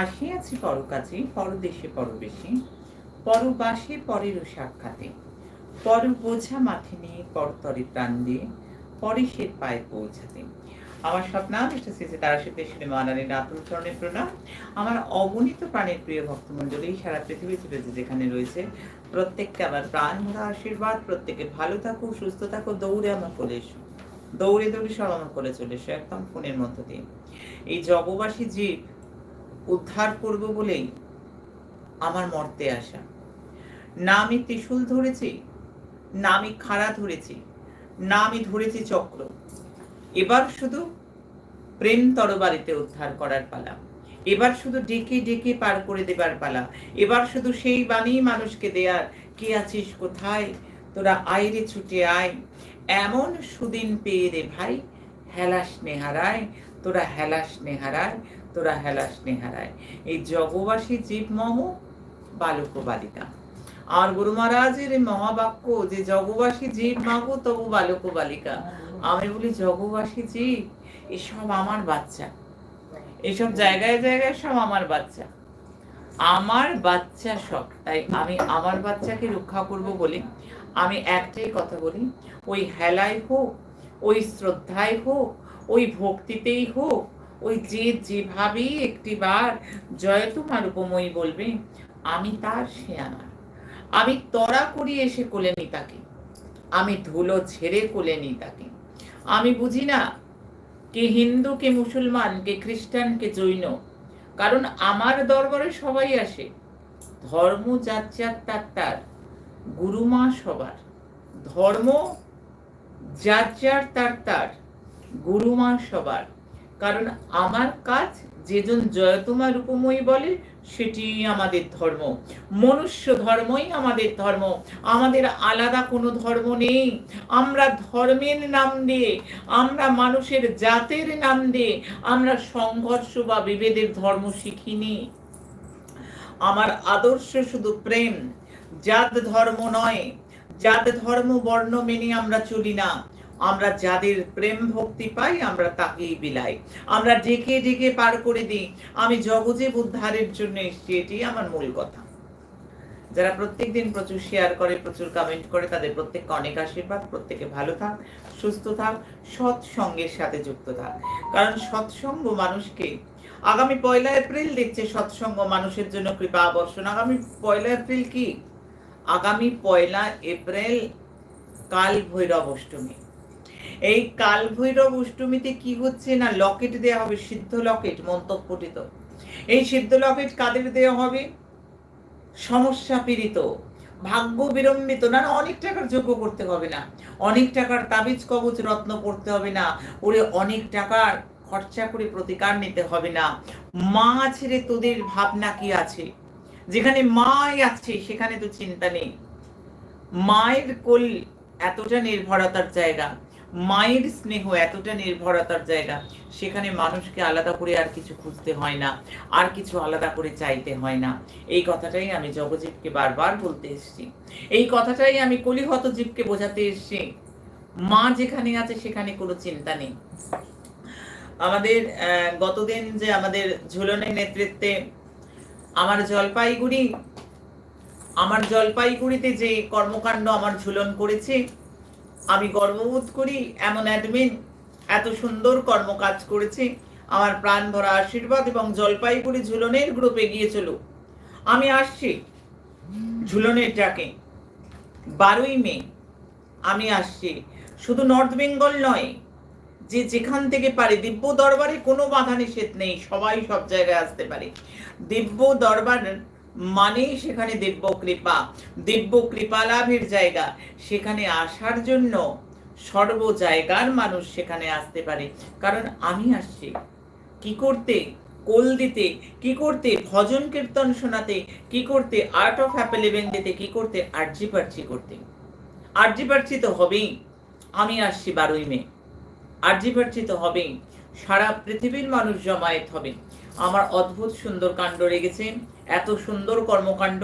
আসিয়াছি পরকাজে পরদেশে পরবেশে পরবাসে পরেরও সাক্ষাতে। পর বোঝা মাথে নিয়ে পরতরে প্রাণ দিয়ে পরেশের পায়ে পৌঁছাতে। আমার স্বপ্নাম শ্রী তারা সাথে শুনে মানানি নাতুল চরণের প্রণাম। আমার অগণিত প্রাণের প্রিয় ভক্তমণ্ডলী, সারা পৃথিবী জুড়ে যেখানে রয়েছে প্রত্যেককে আমার প্রাণ ভরা আশীর্বাদ, প্রত্যেকে ভালো থাকো, সুস্থ থাকো, দৌড়ে আমার কোলে এসো। দৌড়ে দৌড়ে সব আমার চলে এসো, একদম ফোনের মধ্য দিয়ে। এই জগবাসী জীব উদ্ধার করব বলেই আমার মর্তে আসা। না আমি ত্রিশূল ধরেছি, না আমি খাড়া ধরেছি, না আমি ধরেছি চক্র। এবার শুধু প্রেম তরবারিতে উদ্ধার করার পালা। এবার শুধু ডেকে ডেকে পার করে দেবার পালা। এবার শুধু সেই বাণী মানুষকে দেয়ার, কে আছিস কোথায়? তোরা আইরে ছুটে আয়। এমন সুদিন পেয়ে রে ভাই, হেলাস নেহারায়, তোরা হেলাস নেহারায় তোরা হেলাস নেহারায়। এই জগবাসী জীব মম বালক বালিকা। আর গুরু মহারাজের এই মহাবাক্য যে জগবাসী জীব মাগো তবু বালক বালিকা। আমি বলি, জগবাসী জীব, এসব আমার বাচ্চা। এসব জায়গায় জায়গায় সব আমার বাচ্চা। আমার বাচ্চা সব। তাই আমি আমার বাচ্চাকে রক্ষা করব বলে আমি একটাই কথা বলি। ওই হেলায় হোক, ওই শ্রদ্ধায় হোক, ওই ভক্তিতেই হোক ওই যে যেভাবেই একটিবার জয় তোমার উপময়ী বলবে, আমি তার সে আমার। আমি তরা করি এসে কোলে নি তাকে। আমি ধুলো ছেড়ে কোলে নি তাকে। আমি বুঝি না কে হিন্দু, কে মুসলমান, কে খ্রিস্টান, কে জৈন, কারণ আমার দরবারে সবাই আসে। ধর্ম যার যার তার তার, গুরুমা সবার। ধর্ম যার যার তার তার, গুরুমা সবার। কারণ আমার কাজ যেজন জয়তমা রূপময়ী বলে, সেটি আমাদের ধর্ম। মনুষ্য ধর্মই আমাদের ধর্ম। আমাদের আলাদা কোনো ধর্ম নেই। আমরা ধর্মের নাম দিয়ে, আমরা মানুষের জাতের নাম দিয়ে, আমরা সংঘর্ষ বা বিভেদের ধর্ম শিখিনি। আমার আদর্শ শুধু প্রেম। জাত ধর্ম নয়। জাত ধর্ম বর্ণ মেনে আমরা চলি না। আমরা যাদের প্রেম ভক্তি পাই, আমরা তাকেই বিলাই আমরা ডেকে ডেকে পার করে দিই। আমি জগজীব উদ্ধারের জন্য এসেছি, এটি আমার মূল কথা। যারা প্রত্যেক দিন প্রচুর শেয়ার করে, প্রচুর কমেন্ট করে, তাদের প্রত্যেককে অনেক আশীর্বাদ। প্রত্যেকে ভালো থাক, সুস্থ থাক, সৎসঙ্গের সাথে যুক্ত থাক। কারণ সৎসঙ্গ মানুষকে, আগামী পয়লা এপ্রিল দেখছে সৎসঙ্গ মানুষের জন্য কৃপা বর্ষণ আগামী পয়লা এপ্রিল কি? আগামী পয়লা এপ্রিল কাল ভৈরব অষ্টমী। এই কাল ভৈরব অষ্টমীতে কি হচ্ছে না লকেট দেওয়া হবে, সিদ্ধ লকেট মন্তব্যটিত এই সিদ্ধ লকেট কাদের দেওয়া হবে? সমস্যা পীড়িত, ভাগ্য বিড়ম্বিত না অনেক টাকার যোগ্য করতে হবে না। অনেক টাকার তাবিজ কবচ রত্ন পড়তে হবে না। ওরে, অনেক টাকার খরচা করে প্রতিকার নিতে হবে না। মা ছেড়ে তোদের ভাবনা কি আছে? যেখানে মাই আছে, সেখানে তো চিন্তা নেই। মায়ের কোল এতটা নির্ভরতার জায়গা। মায়ের স্নেহ এতটা নির্ভরতার জায়গা, সেখানে মানুষকে আলাদা করে আর কিছু খুঁজতে হয় না, আর কিছু আলাদা করে চাইতে হয় না। এই কথাটাই আমি জগজীবকে বারবার বলতে এসেছি। এই কথাটাই আমি কলিহত জীবকে বোঝাতে এসেছি। মা যেখানে আছে, সেখানে কোনো চিন্তা নেই। আমাদের গতদিন যে আমাদের ঝুলনের নেতৃত্বে আমার জলপাইগুড়ি, আমার জলপাইগুড়িতে যে কর্মকাণ্ড আমার ঝুলন করেছে আমি গর্ববোধ করি এমন অ্যাডমিন এত সুন্দর কর্মকাজ করেছে। আমার প্রাণ ভরা আশীর্বাদ এবং জলপাইগুড়ি ঝুলনের গ্রুপে গিয়ে গিয়েছিল আমি আসছি ঝুলনের ডাকে। বারোই মে, আমি আসছি। শুধু নর্থ বেঙ্গল নয়, যে যেখান থেকে পারে দিব্য দরবারে কোনো বাধা নিষেধ নেই, সবাই সব জায়গায় আসতে পারে। দিব্য দরবার মানেই সেখানে দিব্য কৃপা দিব্য কৃপা লাভের জায়গা। সেখানে আসার জন্য সর্ব জায়গার মানুষ সেখানে আসতে পারে। কারণ আমি আসছি। কি করতে? কোল দিতে। কি করতে? ভজন কীর্তন শোনাতে। কি করতে? আর্ট অফ হ্যাপি লিভিং দিতে। কি করতে? আর্জি পার্চি করতে। আর্জি পার্চি তো হবেই। আমি আসছি বারোই মে। আর্জি পার্চি তো হবেই। সারা পৃথিবীর মানুষ জমায়েত হবে। আমার অদ্ভুত সুন্দর কাণ্ড রেগেছে এত সুন্দর কর্মকাণ্ড।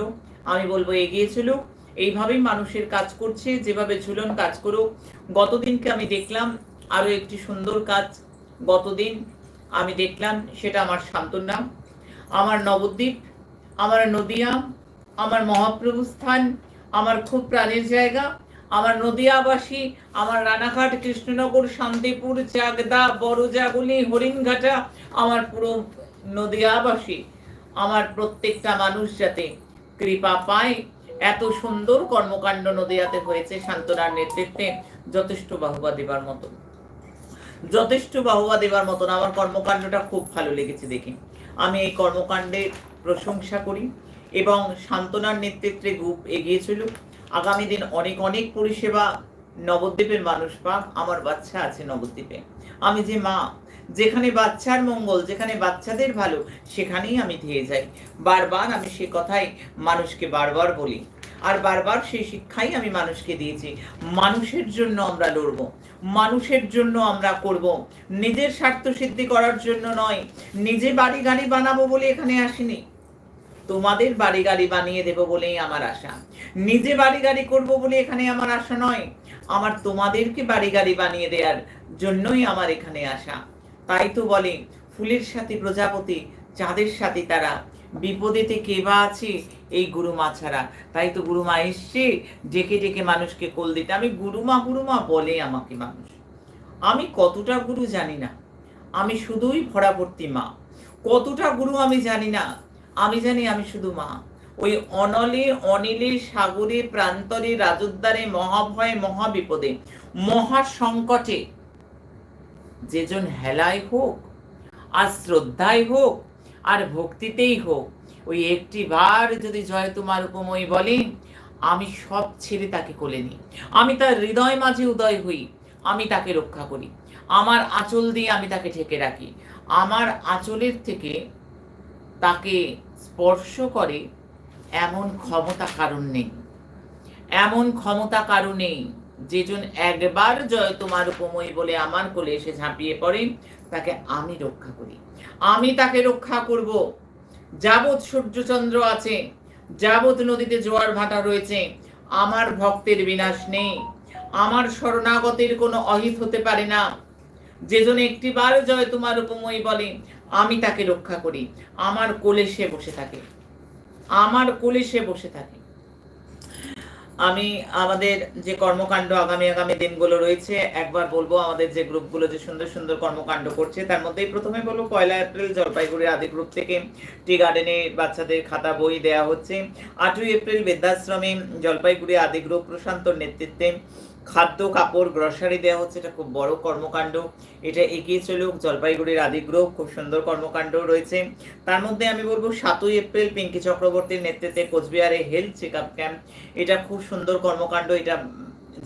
আমি বলব, এগিয়ে চলুক এইভাবেই মানুষের কাজ করছে, যেভাবে ঝুলন কাজ করুক। গতদিনকে আমি দেখলাম, আরও একটি সুন্দর কাজ গতদিন আমি দেখলাম, সেটা আমার সান্ত্বনা। আমার নবদ্বীপ, আমার নদিয়া, আমার মহাপ্রভু স্থান আমার খুব প্রাণের জায়গা আমার নদিয়াবাসী, আমার রানাঘাট, কৃষ্ণনগর, শান্তিপুর চাকদা বড়জাগুলি, হরিণঘাটা, আমার পুরো নদিয়াবাসী, আমার প্রত্যেকটা মানুষ যাতে কৃপা পায়, এত সুন্দর কর্মকাণ্ড নদিয়াতে হয়েছে শান্তনার নেতৃত্বে, যথেষ্ট বাহুবা দেবার মতন। যথেষ্ট বাহুবা দেবার মতন, আমার কর্মকাণ্ডটা খুব ভালো লেগেছে দেখি। আমি এই কর্মকাণ্ডের প্রশংসা করি এবং শান্তনার নেতৃত্বে গ্রুপ এগিয়ে চলুক। আগামী দিন অনেক অনেক পরিষেবা নবদ্বীপের মানুষ পাক, আমার বাচ্চা আছে নবদ্বীপে। আমি যে মা, যেখানে বাচ্চার মঙ্গল, যেখানে বাচ্চাদের ভালো, সেখানেই আমি ধেয়ে যাই। বারবার আমি সে কথাই মানুষকে বারবার বলি। আর বারবার সেই শিক্ষাই আমি মানুষকে দিয়েছি। মানুষের জন্য আমরা লড়বো। মানুষের জন্য আমরা করব। নিজের স্বার্থ সিদ্ধি করার জন্য নয়। নিজে বাড়ি গাড়ি বানাবো বলে এখানে আসিনি। তোমাদের বাড়ি গাড়ি বানিয়ে দেবো বলেই আমার আশা। নিজে বাড়ি গাড়ি করব বলে এখানে আমার আশা নয়, আমার তোমাদেরকে বাড়ি গাড়ি বানিয়ে দেওয়ার জন্যই আমার এখানে আসা তাই তো বলে, ফুলের সাথে প্রজাপতি, চাঁদের সাথে তারা। বিপদেতে কে বা আছে? এই গুরুমা ছাড়া। তাই তো গুরুমা এসছে, ডেকে ডেকে মানুষকে কোল দিতে। আমি গুরুমা গুরুমা বলে আমাকে মানুষ। আমি কতটা গুরু জানি না। আমি শুধুই ভরাবর্তী মা। কতটা গুরু আমি জানি না। আমি জানি আমি শুধু মা। ওই অনলে, অনিলে, সাগরে, প্রান্তরে রাজোদ্দারে মহাভয়ে, মহাবিপদে মহা সংকটে যেজন হেলায় হোক, আর শ্রদ্ধায় হোক, আর ভক্তিতেই হোক, ওই একটি বার যদি জয় তোমার উপময় বলে, আমি সব ছেড়ে তাকে কোলে নিই। আমি তার হৃদয় মাঝে উদয় হই, আমি তাকে রক্ষা করি। আমার আঁচল দিয়ে আমি তাকে ঢেকে রাখি। আমার আঁচলের থেকে তাকে স্পর্শ করে, এমন ক্ষমতা কারণ নেই। এমন ক্ষমতা কারণ নেই যেজন একবার জয় তোমার উপময় বলে আমার কোলে এসে ঝাঁপিয়ে পড়ে, তাকে আমি রক্ষা করি। আমি তাকে রক্ষা করব। যাবৎ সূর্যচন্দ্র আছে, যাবৎ নদীতে জোয়ার ভাটা রয়েছে, আমার ভক্তের বিনাশ নেই। আমার শরণাগতের কোনো অহিত হতে পারে না। যেজন একটিবার জয় তোমার উপময় বলে আমি তাকে রক্ষা করি। আমার কোলে সে বসে থাকে। আমার কোলে সে বসে থাকে। আমি আমাদের যে কর্মকাণ্ড আগামী আগামী দিনগুলো রয়েছে, একবার বলব আমাদের যে গ্রুপগুলো যে সুন্দর সুন্দর কর্মকাণ্ড করছে, তার মধ্যেই প্রথমে বলব পয়লা এপ্রিল জলপাইগুড়ি আদি গ্রুপ থেকে টি গার্ডেনে বাচ্চাদের খাতা বই দেয়া হচ্ছে। আটই এপ্রিল বৃদ্ধাশ্রমে জলপাইগুড়ি আদি গ্রুপ প্রশান্তর নেতৃত্বে খাদ্য, কাপড় গ্রসারি দেওয়া হচ্ছে, এটা খুব বড় কর্মকাণ্ড। এটা এগিয়ে চলুক, জলপাইগুড়ির আদিগ্রহ খুব সুন্দর কর্মকাণ্ড রয়েছে। তার মধ্যে আমি বলব, সাতই এপ্রিল পিঙ্কি চক্রবর্তীর নেতৃত্বে কোচবিহারে হেলথ চেক আপ ক্যাম্প এটা খুব সুন্দর কর্মকাণ্ড, এটা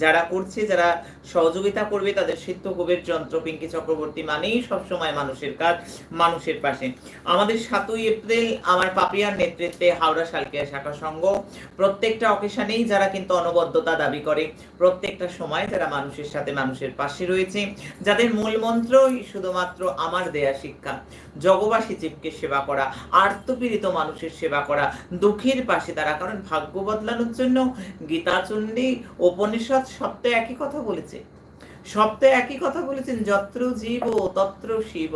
যারা করছে, যারা সহযোগিতা করবে, তাদের সিদ্ধ কবির যন্ত্র পিঙ্কি চক্রবর্তী মানেই সবসময় মানুষের কাজ, মানুষের পাশে। আমাদের সাতই এপ্রিল আমার পাপিয়ার নেতৃত্বে হাওড়া সালকিয়া শাখা সংঘ। প্রত্যেকটা অকেশনেই যারা কিন্তু অনবদ্যতা দাবি করে, প্রত্যেকটা সময় যারা মানুষের সাথে মানুষের পাশে রয়েছে, যাদের মূল মন্ত্রই শুধুমাত্র আমার দেয়া শিক্ষা। জগবাসী জীবকে সেবা করা, আর্তপীড়িত মানুষের সেবা করা, দুঃখের পাশে তারা, কারণ ভাগ্য বদলানোর জন্য গীতাচণ্ডী, উপনিষদ সব তো একই কথা বলেছে। সব তো একই কথা বলেছেন, যত্র জীব, তত্র শিব।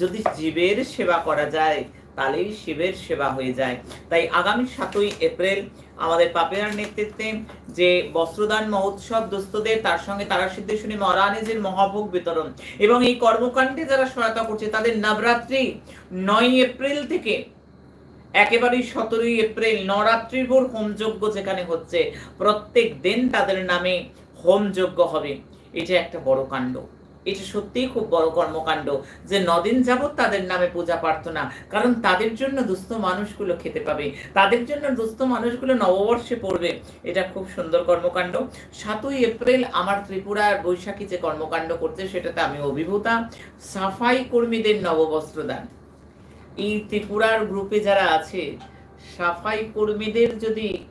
যদি জীবের সেবা করা যায়, তাহলেই শিবের সেবা হয়ে যায়। তাই আগামী সাতই এপ্রিল আমাদের পাপিয়ার নেতৃত্বে যে বস্ত্রদান মহোৎসব দুস্থদের তার সঙ্গে তারা সিদ্ধেশ্বরী মহারানীজির মহাভোগ বিতরণ এবং এই কর্মকাণ্ডে যারা সহায়তা করছে, তাদের নবরাত্রি নয় এপ্রিল থেকে একেবারেই সতেরোই এপ্রিল, নরাত্রির ভোর হোমযজ্ঞ যেখানে হচ্ছে, প্রত্যেক দিন তাদের নামে হোমযজ্ঞ হবে। এটা একটা বড় কাণ্ড। এটা সত্যিই খুব বড় কর্মকাণ্ড যে নদিন যাবৎ তাদের নামে পূজা প্রার্থনা, কারণ তাদের জন্য দুস্থ মানুষগুলো খেতে পাবে, তাদের জন্য দুস্থ মানুষগুলো নববর্ষে পড়বে। এটা খুব সুন্দর কর্মকাণ্ড। সাতই এপ্রিল আমার ত্রিপুরার বৈশাখী যে কর্মকাণ্ড করছে, সেটাতে আমি অভিভূতা, সাফাই কর্মীদের নববস্ত্র দান এই ত্রিপুরার গ্রুপে যারা আছে, সাফাই কর্মীদের যদি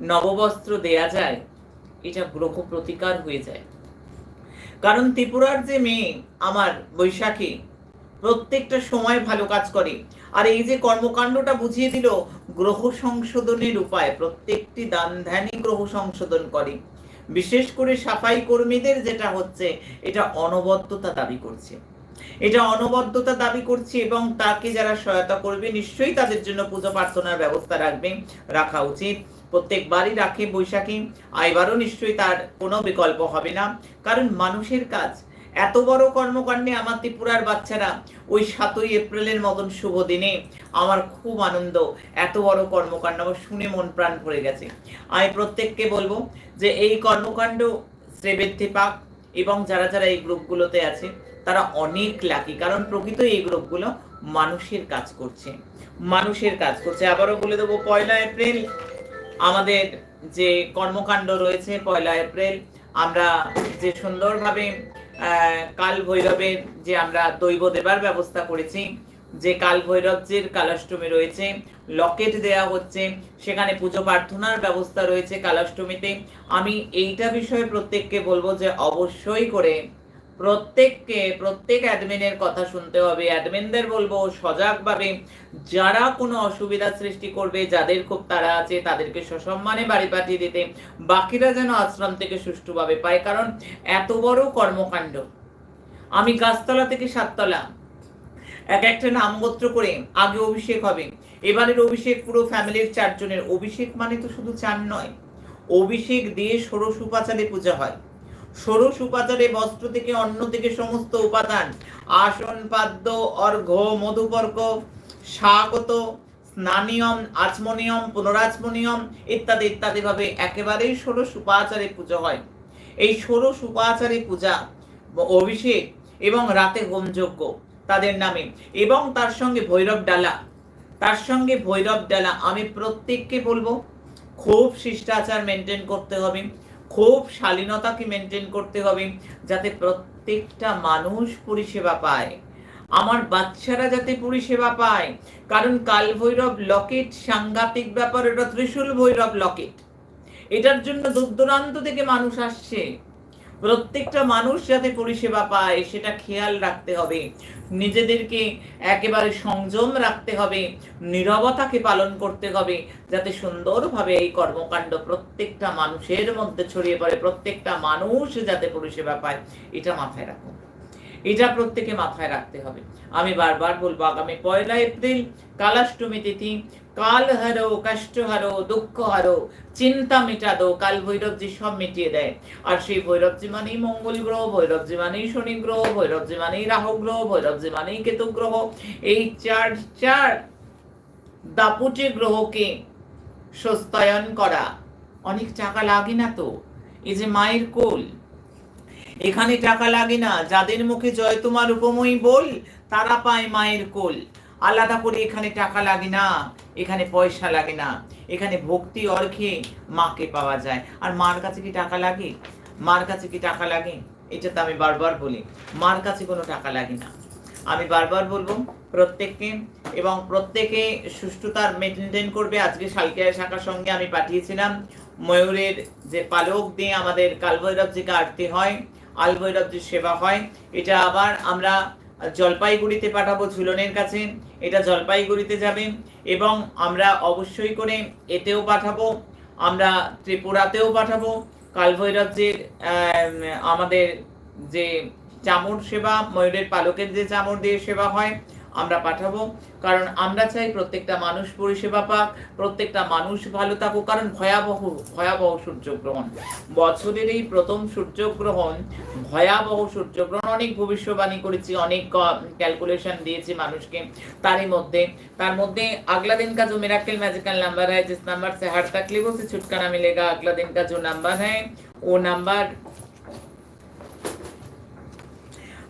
নববস্ত্র দেয়া যায়, এটা গ্রহ প্রতিকার হয়ে যায়। কারণ ত্রিপুরার যে মেয়ে, আমার বৈশাখী, প্রত্যেকটা সময় ভালো কাজ করে। আর এই যে কর্মকাণ্ডটা বুঝিয়ে দিল, গ্রহ সংশোধনের উপায়, প্রত্যেকটি দান ধ্যানই গ্রহ সংশোধন করে। বিশেষ করে সাফাই কর্মীদের যেটা হচ্ছে, এটা অনবদ্যতা দাবি করছে। এটা অনবদ্যতা দাবি করছি এবং তাকে যারা সহায়তা করবে, নিশ্চয়ই তাদের জন্য পুজো প্রার্থনার ব্যবস্থা রাখবে, রাখা উচিত। প্রত্যেকবারই রাখে বৈশাখী, আইবারও নিশ্চয়ই তার কোনো বিকল্প হবে না। কারণ মানুষের কাজ। এত বড় কর্মকাণ্ডে আমার ত্রিপুরার বাচ্চারা ওই সাতই এপ্রিলের মতন শুভ দিনে আমার খুব আনন্দ। এত বড় কর্মকাণ্ড, আমার শুনে মন প্রাণ পড়ে গেছে। আমি প্রত্যেককে বলব যে এই কর্মকাণ্ড শ্রেবেদ্ধি পাক এবং যারা যারা এই গ্রুপগুলোতে আছে তারা অনেক লাকি কারণ প্রকৃত এই গ্রুপগুলো মানুষের কাজ করছে। মানুষের কাজ করছে। আবারও বলে দেবো, পয়লা এপ্রিল আমাদের যে কর্মকাণ্ড রয়েছে, পয়লা এপ্রিল, আমরা যে সুন্দরভাবে কাল ভৈরবের যে আমরা দৈব দেবার ব্যবস্থা করেছি, যে কাল ভৈরবজির কালাষ্টমী রয়েছে, লকেট দেয়া হচ্ছে, সেখানে পুজো প্রার্থনার ব্যবস্থা রয়েছে কালাষ্টমীতে। আমি এইটা বিষয়ে প্রত্যেককে বলব যে অবশ্যই করে প্রত্যেককে, প্রত্যেক অ্যাডমিনের কথা শুনতে হবে। অ্যাডমিনদের বলব সজাগভাবে, যারা কোনো অসুবিধা সৃষ্টি করবে, যাদের খুব তারা আছে, তাদেরকে সসম্মানে বাড়ি পাঠিয়ে দিতে। বাকিরা যেন আশ্রম থেকে সুষ্ঠুভাবে পায়, কারণ এত বড় কর্মকাণ্ড। আমি গাছতলা থেকে সাততলা, এক একটা নামগোত্র করে আগে অভিষেক হবে। এবারের অভিষেক পুরো ফ্যামিলির চারজনের। অভিষেক মানে তো শুধু চান নয়, অভিষেক দিয়ে ষোড়শ উপাচারে পূজা হয়। ষোড়শ উপাচারে বস্ত্র থেকে অন্ন থেকে সমস্ত উপাদান, আসন, পাদ্য, অর্ঘ্য মধুপর্ক স্বাগত, স্নানিয়ম, আচমনিয়ম, পুনরাচমনিয়ম ইত্যাদি ইত্যাদি ভাবে একেবারেই ষোড়শ উপাচারে পুজো হয়। এই ষোড়শ উপাচারে পূজা, অভিষেক এবং রাতে হোমযজ্ঞ তাদের নামে এবং তার সঙ্গে ভৈরব ডালা। তার সঙ্গে ভৈরব ডালা আমি প্রত্যেককে বলব, খুব শিষ্টাচার মেনটেন করতে হবে। খুব শালীনতাকে মেনটেন করতে হবে যাতে প্রত্যেকটা মানুষ পরিষেবা পায়। আমার বাচ্চারা যাতে পরিষেবা পায়। কারণ কাল ভৈরব লকেট, সাংঘাতিক ব্যাপার, এটা ত্রিশূল ভৈরব লকেট। এটার জন্য দূর দূরান্ত থেকে মানুষ আসছে। প্রত্যেকটা মানুষ যাতে পরিষেবা পায়, সেটা খেয়াল রাখতে হবে। নিজেদেরকে একেবারে সংযম রাখতে হবে, নিরবতাকে পালন করতে হবে, যাতে সুন্দরভাবে এই কর্মকাণ্ড প্রত্যেকটা মানুষের মধ্যে ছড়িয়ে পড়ে, প্রত্যেকটা মানুষ যাতে পরিষেবা পায়, এটা মাথায় রাখুন। এটা প্রত্যেকে মাথায় রাখতে হবে। আমি বারবার বলব, আগামী পয়লা এপ্রিল কালাষ্টমী তিথি, কাল হারো, কষ্ট হারো, দুঃখ হারো, চিন্তা মেটা দো কাল ভৈরবজি সব মিটিয়ে দেয়। আর সেই ভৈরবজি মানেই মঙ্গল গ্রহ, ভৈরবজি মানেই শনি গ্রহ, ভৈরবজি মানেই রাহু গ্রহ, ভৈরবজি মানেই কেতু গ্রহ। এই চার চার দাপুটে গ্রহকে সস্তায়ন করা। অনেক টাকা লাগে না তো? এই যে মায়ের কোল এখানে টাকা লাগে না, যাদের মুখে জয় তোমার উপময়ী বল, তারা পায় মায়ের কোল। আলাদা করে এখানে টাকা লাগে না, এখানে পয়সা লাগে না, এখানে ভক্তি অর্ঘে মাকে পাওয়া যায়। আর মার কাছে কি টাকা লাগে? মার কাছে কি টাকা লাগে? এটা তো আমি বারবার বলি, মার কাছে কোনো টাকা লাগে না। আমি বারবার বলব, প্রত্যেককে এবং প্রত্যেকে সুষ্ঠুতার মেনটেন করবে। আজকে শালকিয়া শাখার সঙ্গে আমি পাঠিয়েছিলাম ময়ূরের যে পালক দিয়ে আমাদের কালভৈরবজিকে আরতি হয় আলভৈরবজির সেবা হয়। এটা আবার আমরা জলপাইগুড়িতে পাঠাবো ঝুলনের কাছে। এটা জলপাইগুড়িতে যাবে এবং আমরা অবশ্যই করে এতেও পাঠাবো, আমরা ত্রিপুরাতেও পাঠাবো। কালভৈরবজির আমাদের যে চামড় সেবা, ময়ূরের পালকের যে চামড় দিয়ে সেবা হয় আমরা পাঠাবো। কারণ আমরা চাই প্রত্যেকটা মানুষ পরিষেবা পাক, প্রত্যেকটা মানুষ ভালো থাকুক, কারণ ভয়াবহ ভয়াবহ সূর্যগ্রহণ। বছরের এই প্রথম সূর্যগ্রহণ, ভয়াবহ সূর্যগ্রহণ, অনেক ভবিষ্যবাণী করেছি, অনেক ক্যালকুলেশন দিয়েছি মানুষকে। তারই মধ্যে, তার মধ্যে আগলা দিন কাজ মেরাকেল ম্যাজিক্যাল নাম্বার হয় জিস নাম্বার সে হার তাকলিফ সে ছুটকানা মিলেগা আগলা দিন কাজ নাম্বার হয় ও নাম্বার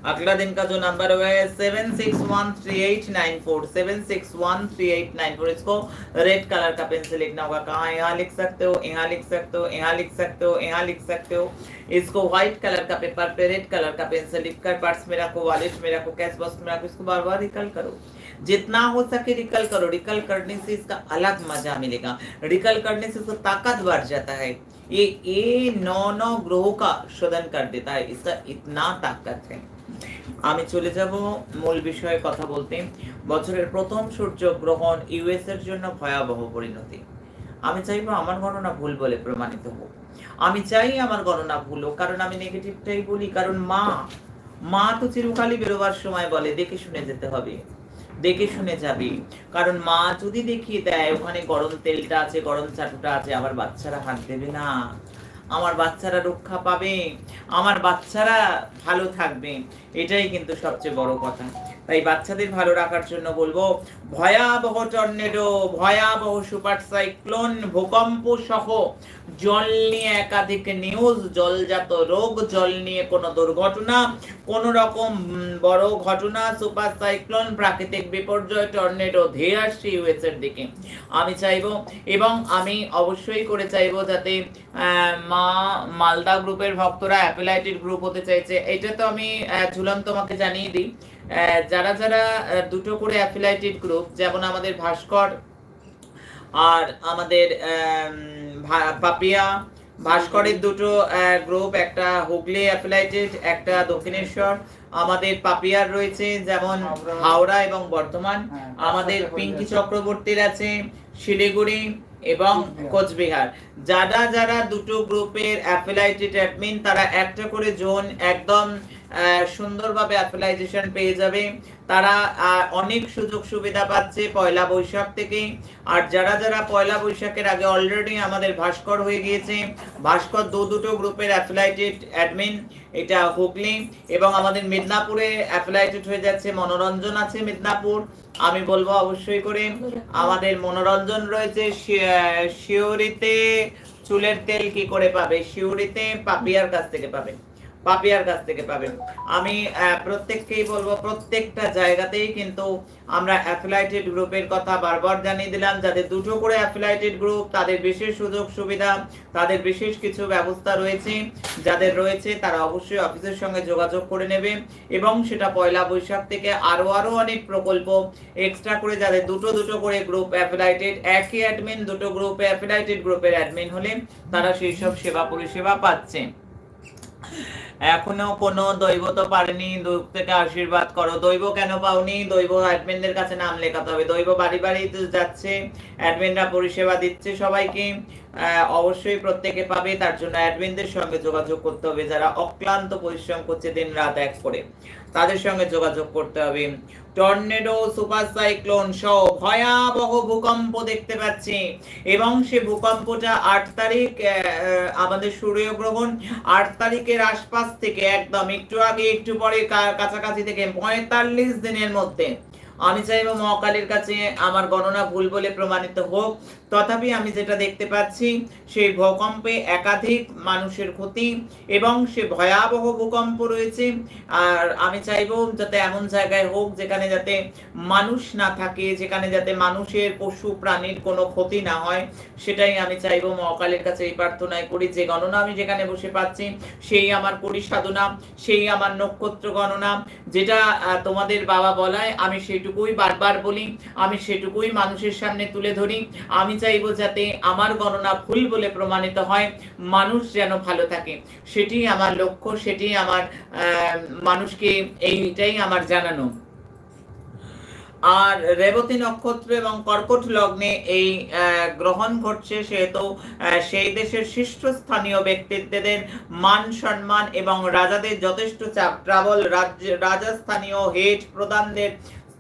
अगला दिन का जो नंबर हुआ है seven six one three eight nine four seven six one three eight nine four इसको रेड कलर का पेन से लिखना होगा। कहाँ? यहाँ लिख सकते हो, यहाँ लिख सकते हो, यहाँ लिख सकते हो, यहाँ लिख सकते हो। इसको व्हाइट कलर का पेपर पे रेड कलर का पेन से लिखकर पर्स में रखो वॉलेट में रखो कैश बॉक्स में रखो, इसको बार बार रिकल करो। जितना हो सके रिकल करो। रिकल करने से इसका अलग मज़ा मिलेगा। रिकल करने से इसका ताकत बढ़ जाता है। ये ये नौ नौ ग्रहों का शोधन कर देता है। इसका इतना ताकत है। আমি চলে যাব মূল বিষয়ে কথা বলতে। বছরের প্রথম সূর্যগ্রহণ ইউএস এর জন্য ভয়াবহ পরিণতি। আমি চাইব আমার গণনা ভুল বলে প্রমাণিত হোক। আমি চাই আমার গণনা ভুল হোক, কারণ আমি নেগেটিভটাই বলি, কারণ মা মা তো চিরকালই বেরোবার সময় বলে, দেখে শুনে যেতে হবে, দেখে শুনে যাবি। কারণ মা যদি দেখিয়ে দেয়, ওখানে গরম তেলটা আছে, গরম চাটুটা আছে আবার বাচ্চারা হাত দেবে না। আমার বাচ্চারা রক্ষা পাবে আমার বাচ্চারা ভালো থাকবে এটাই কিন্তু সবচেয়ে বড় কথা। তাই বাচ্চাদের ভালো রাখার জন্য বলব, ভয়াবহ টর্নেডো, ভয়াবহ সুপার সাইক্লোন, ভূকম্প সহ জল নিয়ে একাধিক নিউজ, জলজাত রোগ, জল নিয়ে কোনো দুর্ঘটনা, কোন রকম বড় ঘটনা, সুপার সাইক্লোন, প্রাকৃতিক বিপর্যয়, টর্নেডো ধেয়ে আসছে ইউএস এর দিকে। আমি চাইব এবং আমি অবশ্যই করে চাইব যাতে মা মালদা গ্রুপের ভক্তরা অ্যাপেলাইটেড গ্রুপ হতে চাইছে। এটা তো আমি ঝুলন তোমাকে জানিয়ে দিই। যারা যারা দুটো করে অ্যাফিলাইটেড গ্রুপ যেমন আমাদের ভাস্কর আর আমাদের পাপিয়া ভাস্করের দুটো গ্রুপ একটা হুগলি অ্যাফিলাইটেড একটা দক্ষিণেশ্বর। আমাদের পাপিয়ার রয়েছে যেমন হাওড়া। এবং বর্ধমান। হ্যাঁ, আমাদের পিঙ্কি চক্রবর্তীর আছে শিলিগুড়ি এবং কোচবিহার। যারা যারা দুটো গ্রুপের অ্যাফিলাইটেড অ্যাডমিন তারা একটা করে জোন একদম সুন্দরভাবে অ্যাপ্লাইজেশন পেয়ে যাবে। তারা অনেক সুযোগ সুবিধা পাচ্ছে পয়লা বৈশাখ থেকে আর যারা যারা পয়লা বৈশাখের আগে অলরেডি আমাদের ভাস্কর হয়ে গিয়েছে ভাস্কর দু দুটো গ্রুপের অ্যাফিলাইটেড অ্যাডমিন এটা হুগলি এবং আমাদের মিদনাপুরে অ্যাফিলাইটেড হয়ে যাচ্ছে মনোরঞ্জন আছে মিদনাপুর। আমি বলব অবশ্যই করে আমাদের মনোরঞ্জন রয়েছে শি- আহ, শিউরিতে চুলের তেল কি করে পাবে? শিউরিতে পাপিয়ার কাছ থেকে পাবে। পাপিয়ার কাছ থেকে পাবেন। আমি প্রত্যেককেই বলব, প্রত্যেকটা জায়গাতেই কিন্তু আমরা অ্যাফিলাইটেড গ্রুপের কথা বারবার জানিয়ে দিলাম যাদের দুটো করে অ্যাফিলাইটেড গ্রুপ, তাদের বিশেষ সুযোগ সুবিধা, তাদের বিশেষ কিছু ব্যবস্থা রয়েছে, যাদের রয়েছে তারা অবশ্যই অফিসের সঙ্গে যোগাযোগ করে নেবে এবং সেটা পয়লা বৈশাখ থেকে আরও আরও অনেক প্রকল্প এক্সট্রা করে যাদের দুটো দুটো করে গ্রুপ অ্যাফিলাইটেড, একই অ্যাডমিন দুটো গ্রুপে অ্যাফিলাইটেড গ্রুপের অ্যাডমিন হলে তারা সেই সব সেবা পরিষেবা পাচ্ছে। এখনও কোনো দৈব তো পারেনি। দৈব থেকে আশীর্বাদ করো। দৈব কেন পাওনি? দৈব অ্যাডমিনদের কাছে নাম লেখাতে হবে। দৈব বাড়ি বাড়ি যাচ্ছে। অ্যাডমিনরা পরিষেবা দিচ্ছে সবাইকে। অবশ্যই প্রত্যেকে পাবে। তার জন্য অ্যাডমিনদের সঙ্গে যোগাযোগ করতে হবে। যারা অক্লান্ত পরিশ্রম করছে দিন রাত এক করে, তাদের সঙ্গে যোগাযোগ করতে হবে। টর্নেডো, সুপার সাইক্লোন সহ ভয়াবহ ভূকম্প দেখতে পাচ্ছি। এবং সে ভূকম্পটা আট তারিখ আমাদের সূর্যগ্রহণ আট তারিখের আশপাশ থেকে একদম একটু আগে, একটু পরে কাছাকাছি থেকে পঁয়তাল্লিশ দিনের মধ্যে আমি চাইব মহাকালীর কাছে আমার গণনা ভুল বলে প্রমাণিত হোক। তথাপি আমি যেটা দেখতে পাচ্ছি, সেই ভূকম্পে একাধিক মানুষের ক্ষতি এবং সে ভয়াবহ ভূকম্প রয়েছে। আর আমি চাইব যাতে এমন জায়গায় হোক যেখানে যাতে মানুষ না থাকে, যেখানে যাতে মানুষের পশু প্রাণীর কোনো ক্ষতি না হয়। সেটাই আমি চাইব মহাকালের কাছে এই প্রার্থনায় করি। যে গণনা আমি যেখানে বসে পাচ্ছি, সেই আমার করি সাধনা সেই আমার নক্ষত্র গণনা, যেটা তোমাদের বাবা বলায়, আমি সেটুকুই বারবার বলি, আমি সেটুকুই মানুষের সামনে তুলে ধরি। আমি চাইব যাতে আমার গণনা ভুল বলে প্রমাণিত হয়, মানুষ যেন ভালো থাকে। সেটি আমার লক্ষ্য, সেটি আমার মানুষকে এইটাই আমার জানানো। আর রেবতী নক্ষত্র এবং কর্কট লগ্নে এই গ্রহণ ঘটছে সেহেতু সেই দেশের শীর্ষস্থানীয় ব্যক্তিত্বদের মান সম্মান এবং রাজাদের যথেষ্ট চাপ। ট্রাভেল রাজ্য রাজস্থানীয় হেড প্রধানদের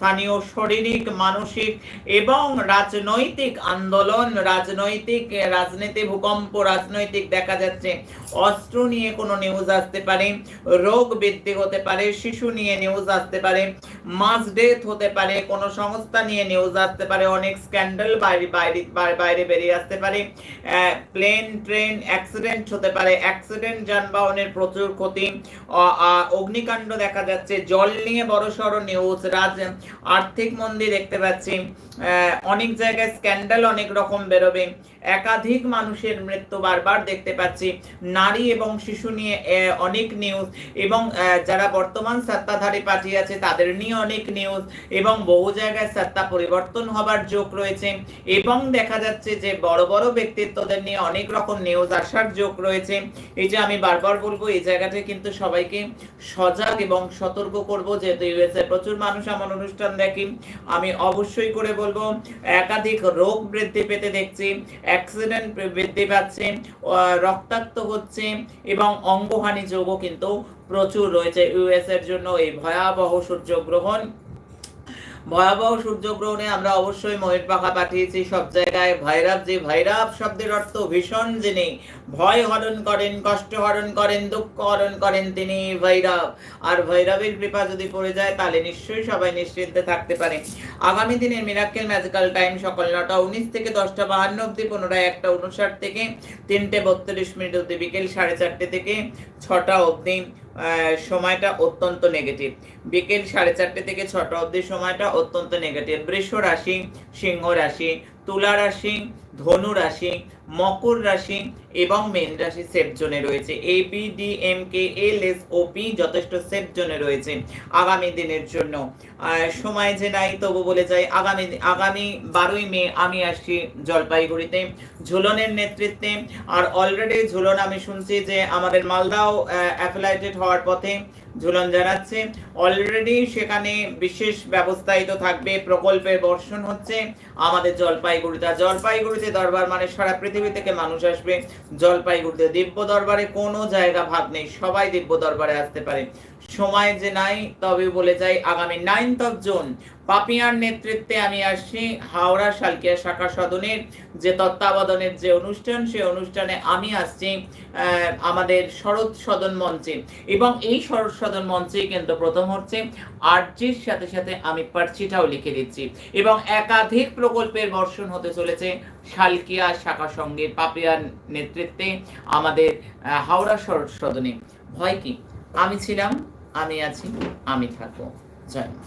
স্থানীয় শারীরিক, মানসিক এবং রাজনৈতিক আন্দোলন, রাজনৈতিক রাজনীতি ভূকম্প, রাজনৈতিক দেখা যাচ্ছে। অস্ত্র নিয়ে কোনো নিউজ আসতে পারে, রোগ বৃদ্ধি হতে পারে, শিশু নিয়ে নিউজ আসতে পারে মাস ডেথ হতে পারে, কোনো সংস্থা নিয়ে নিউজ আসতে পারে, অনেক স্ক্যান্ডাল বাইরে বাইরে, বাইরে- বেরিয়ে আসতে পারে। প্লেন ট্রেন অ্যাক্সিডেন্ট হতে পারে অ্যাক্সিডেন্ট যানবাহনের প্রচুর ক্ষতি। অগ্নিকাণ্ড দেখা যাচ্ছে, জল নিয়ে বড় সড় নিউজ রাজ আর্থিক মন্দি দেখতে পাচ্ছি। অনেক জায়গায় স্ক্যান্ডাল অনেক রকম বেরোবে। একাধিক মানুষের মৃত্যু বারবার দেখতে পাচ্ছি। নারী এবং শিশু নিয়ে অনেক নিউজ এবং যারা বর্তমান সত্তাধারী পার্টি আছে, তাদের নিয়ে অনেক নিউজ এবং বহু জায়গায় সত্তা পরিবর্তন হবার যোগ রয়েছে এবং দেখা যাচ্ছে যে বড় বড় ব্যক্তিত্বদের নিয়ে অনেক রকম নিউজ আসার যোগ রয়েছে। এই যে আমি বারবার বলব, এই জায়গাটায় কিন্তু সবাইকে সজাগ এবং সতর্ক করব, যেহেতু ইউএসএ প্রচুর মানুষ আমার অনুষ্ঠান দেখি। আমি অবশ্যই করে বলব, একাধিক রোগ বৃদ্ধি পেতে দেখছি অ্যাক্সিডেন্ট বৃদ্ধি পাচ্ছে রক্তাক্ত হচ্ছে এবং অঙ্গহানি যোগও কিন্তু প্রচুর রয়েছে। ইউএস এর জন্য এই ভয়াবহ সূর্যগ্রহণ। ভয়াবহ সূর্যগ্রহণে আমরা অবশ্যই ময়ূর পাখা পাঠিয়েছি সব জায়গায়। ভাইরাব যে ভাইরাব শব্দের অর্থ ভীষণ যিনি। ভয় হরণ করেন, কষ্ট হরণ করেন, দুঃখ হরণ করেন তিনি ভৈরব আর ভৈরবের কৃপা যদি পড়ে যায়, তাহলে নিশ্চয়ই সবাই নিশ্চিন্তে থাকতে পারে। আগামী দিনের মিরাক্কেল ম্যাজিক্যাল টাইম সকাল নটা উনিশ থেকে দশটা বাহান্ন অব্দি পুনরায় একটা উনষাট থেকে তিনটে বত্রিশ মিনিট অব্দি বিকেল সাড়ে চারটে থেকে ছটা অবধি। সময়টা অত্যন্ত নেগেটিভ বিকেল সাড়ে চারটে থেকে ছটা অবধি সময়টা অত্যন্ত নেগেটিভ বৃষ রাশি, সিংহ রাশি, তুলা রাশি, ধনু রাশি, মকর রাশি এবং মেন রাশি সেফ জোনে রয়েছে। A B D M K L S O P যথেষ্ট সেফ জোনে রয়েছে। আগামী দিনের জন্য সময় যে নাই তবু বলে যাই, আগামী আগামী বারোই মে আমি আসছি জলপাইগুড়িতে। ঝুলনের নেতৃত্বে, আর অলরেডি ঝুলন আমি শুনছি যে আমাদের মালদাও অ্যাফিলাইটেড হওয়ার পথে ঝুলন জানাচ্ছে। অলরেডি সেখানে বিশেষ ব্যবস্থায়িত থাকবে, প্রকল্পের বর্ষণ হচ্ছে আমাদের জলপাইগুড়িতে। জলপাইগুড়িতে দরবার মানে সারা পৃথিবী থেকে মানুষ আসবে। জলপাইগুড়িতে দিব্য দরবারে কোনো জায়গা ভাগ নেই, সবাই দিব্য দরবারে আসতে পারে। সময় যে নাই, তবে বলে যাই, আগামী নাইনথ অফ জুন পাপিয়ার নেতৃত্বে আমি আসছি হাওড়া শালকিয়া শাখা সদনের যে তত্ত্বাবধানের যে অনুষ্ঠান, সেই অনুষ্ঠানে আমি আসছি আমাদের শরৎ সদন মঞ্চে। এবং এই শরৎ সদন মঞ্চে কিন্তু প্রথম হচ্ছে আর্জির সাথে সাথে আমি পার্চিটাও লিখে দিচ্ছি। এবং একাধিক প্রকল্পের বর্ষণ হতে চলেছে শালকিয়া শাখা সঙ্গের পাপিয়ার নেতৃত্বে আমাদের হাওড়া শরৎ সদনে। ভয় কি? আমি ছিলাম আমি আছি আমি থাকব। জয় মা